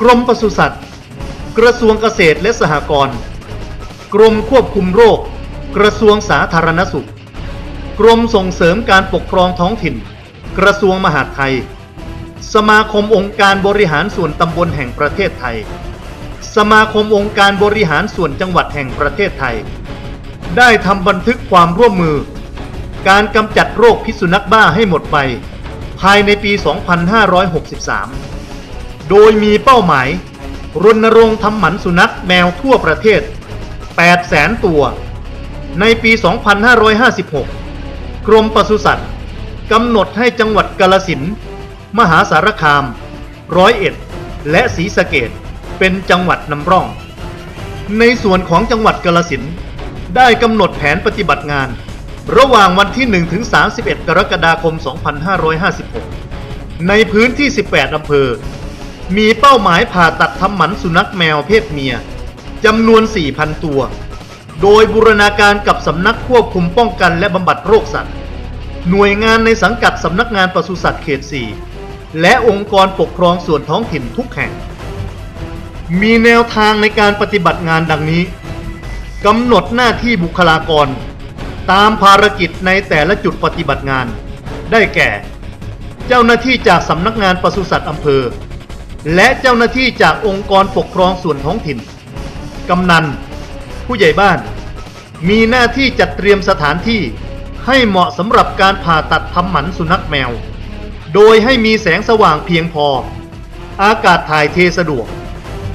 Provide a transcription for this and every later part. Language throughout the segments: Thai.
กรมปศุสัตว์ กระทรวงเกษตรและสหกรณ์ กรมควบคุมโรค กระทรวงสาธารณสุข กรมส่งเสริมการปกครองท้องถิ่น กระทรวงมหาดไทย สมาคมองค์การบริหารส่วนตำบลแห่งประเทศไทย สมาคมองค์การบริหารส่วนจังหวัดแห่งประเทศไทย ได้ทำบันทึกความร่วมมือ การกำจัดโรคพิษสุนัขบ้าให้หมดไป ภายในปี 2563 โดยมีเป้าหมาย รณรงค์ทำหมันสุนัขแมวทั่วประเทศ800,000ตัว ในปี 2556 กรมปศุสัตว์กำหนดให้จังหวัดกาลสิน มหาสารคาม ร้อยเอ็ด และศรีสะเกดเป็นจังหวัดนำร่อง ในส่วนของจังหวัดกาลสินได้กำหนดแผนปฏิบัติงาน ระหว่างวันที่ 1 ถึง 31 กรกฎาคม 2556 ในพื้นที่ 18 อำเภอ มีเป้าหมายผ่าตัดทำหมันสุนัขแมวเพศเมียจำนวน 4,000 ตัว โดยบูรณาการกับสำนักควบคุมป้องกันและบำบัดโรคสัตว์ หน่วยงานในสังกัดสำนักงานปศุสัตว์เขต 4 และองค์กรปกครองส่วนท้องถิ่นทุกแห่ง มีแนวทางในการปฏิบัติงานดังนี้กำหนดหน้าที่บุคลากร ตามภารกิจในแต่ละจุดปฏิบัติงาน ได้แก่ เจ้าหน้าที่จากสำนักงานปศุสัตว์อำเภอ และเจ้าหน้าที่จากองค์กรปกครองส่วนท้องถิ่น กำนัน ผู้ใหญ่บ้าน มีหน้าที่จัดเตรียมสถานที่ให้เหมาะสำหรับการผ่าตัดทำหมันสุนัขแมว โดยให้มีแสงสว่างเพียงพอ อากาศถ่ายเทสะดวก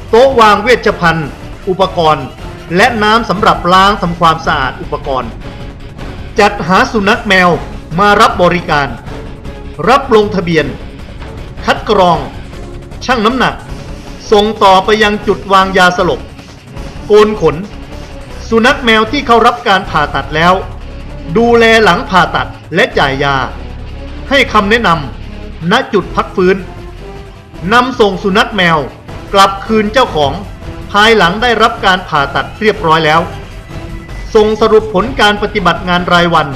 โต๊ะวางเวชภัณฑ์ อุปกรณ์ และน้ำสำหรับล้างทำความสะอาดอุปกรณ์ จัดหาสุนัขแมวมารับบริการ รับลงทะเบียน คัดกรอง ชั่งน้ำหนัก ส่งต่อไปยังจุดวางยาสลบ โกนขน สุนัขแมวที่เข้ารับการผ่าตัดแล้ว ดูแลหลังผ่าตัดและจ่ายยา ให้คำแนะนำณจุดพักฟื้นนำส่งสุนัขแมวกลับคืนเจ้าของ ภายหลังได้รับการผ่าตัดเรียบร้อยแล้ว ส่งสรุปผลการปฏิบัติงานรายวัน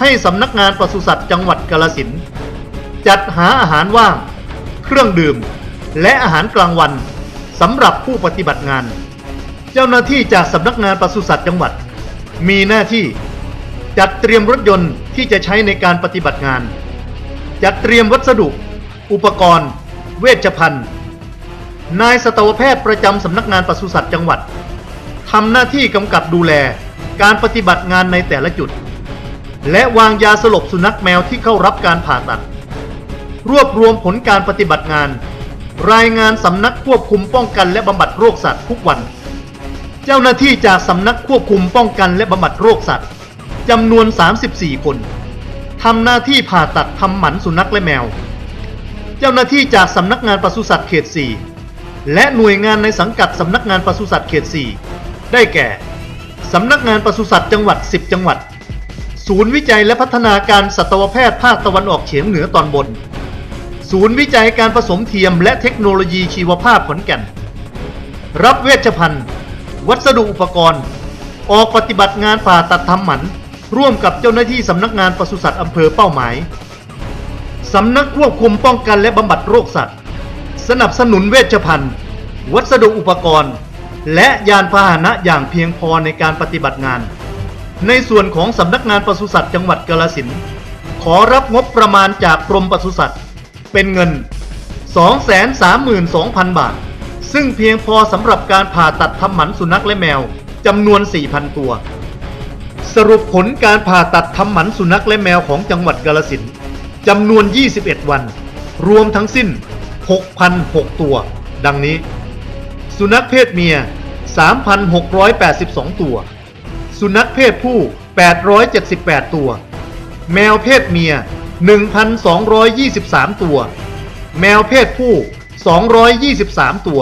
ให้สำนักงานปศุสัตว์จังหวัดกาลสินจัดหาอาหารว่าง เครื่องดื่ม และอาหารกลางวันสำหรับผู้ปฏิบัติงาน เจ้าหน้าที่จากสำนักงานปศุสัตว์จังหวัด มีหน้าที่จัดเตรียมรถยนต์ที่จะใช้ในการปฏิบัติงาน จัดเตรียมวัสดุ อุปกรณ์ เวชภัณฑ์ นายสัตวแพทย์ประจำสำนักงานปศุสัตว์จังหวัดทำหน้าที่กำกับดูแลการปฏิบัติงานในแต่ละจุด และวางยาสลบสุนัขแมวที่เข้ารับการผ่าตัด รวบรวมผลการปฏิบัติงาน รายงานสำนักควบคุมป้องกันและบำบัดโรคสัตว์ทุกวัน เจ้าหน้าที่จากสำนักควบคุมป้องกันและบำบัดโรคสัตว์จำนวน 34 คนทำหน้าที่ผ่าตัดทำหมันสุนัขและแมว เจ้าหน้าที่จากสำนักงานปศุสัตว์เขต 4 และหน่วยงานในสังกัดสำนักงานปศุสัตว์เขต 4 ได้แก่สำนักงานปศุสัตว์จังหวัด 10 จังหวัด ศูนย์วิจัยและพัฒนาการสัตวแพทย์ภาคตะวันออกเฉียงเหนือตอนบน ศูนย์วิจัยการผสมเทียมและเทคโนโลยีชีวภาพขอนแก่น รับเวชภัณฑ์ วัสดุอุปกรณ์ ออกปฏิบัติงานผ่าตัดทำหมัน ร่วมกับเจ้าหน้าที่สำนักงานปศุสัตว์อำเภอเป้าหมายสำนักควบคุมป้องกันและบำบัดโรคสัตว์ สนับสนุนเวชภัณฑ์ วัสดุอุปกรณ์ และยานพาหนะอย่างเพียงพอในการปฏิบัติงาน ในส่วนของสำนักงานปศุสัตว์จังหวัดกาฬสินขอรับงบประมาณจากกรมปศุสัตว์ เป็นเงิน 232,000 บาท ซึ่งเพียงพอสำหรับการผ่าตัดทำหมันสุนัขและแมวจำนวน 4,000 ตัว สรุปผลการผ่าตัดทำหมันสุนัขและแมวของจังหวัดกาฬสินจำนวน 21 วัน รวมทั้งสิ้น 6,006 ตัว ดังนี้ สุนัขเพศเมีย 3,682 ตัว สุนัขเพศผู้ 878 ตัว แมวเพศเมีย 1,223 ตัว แมวเพศผู้ 223 ตัว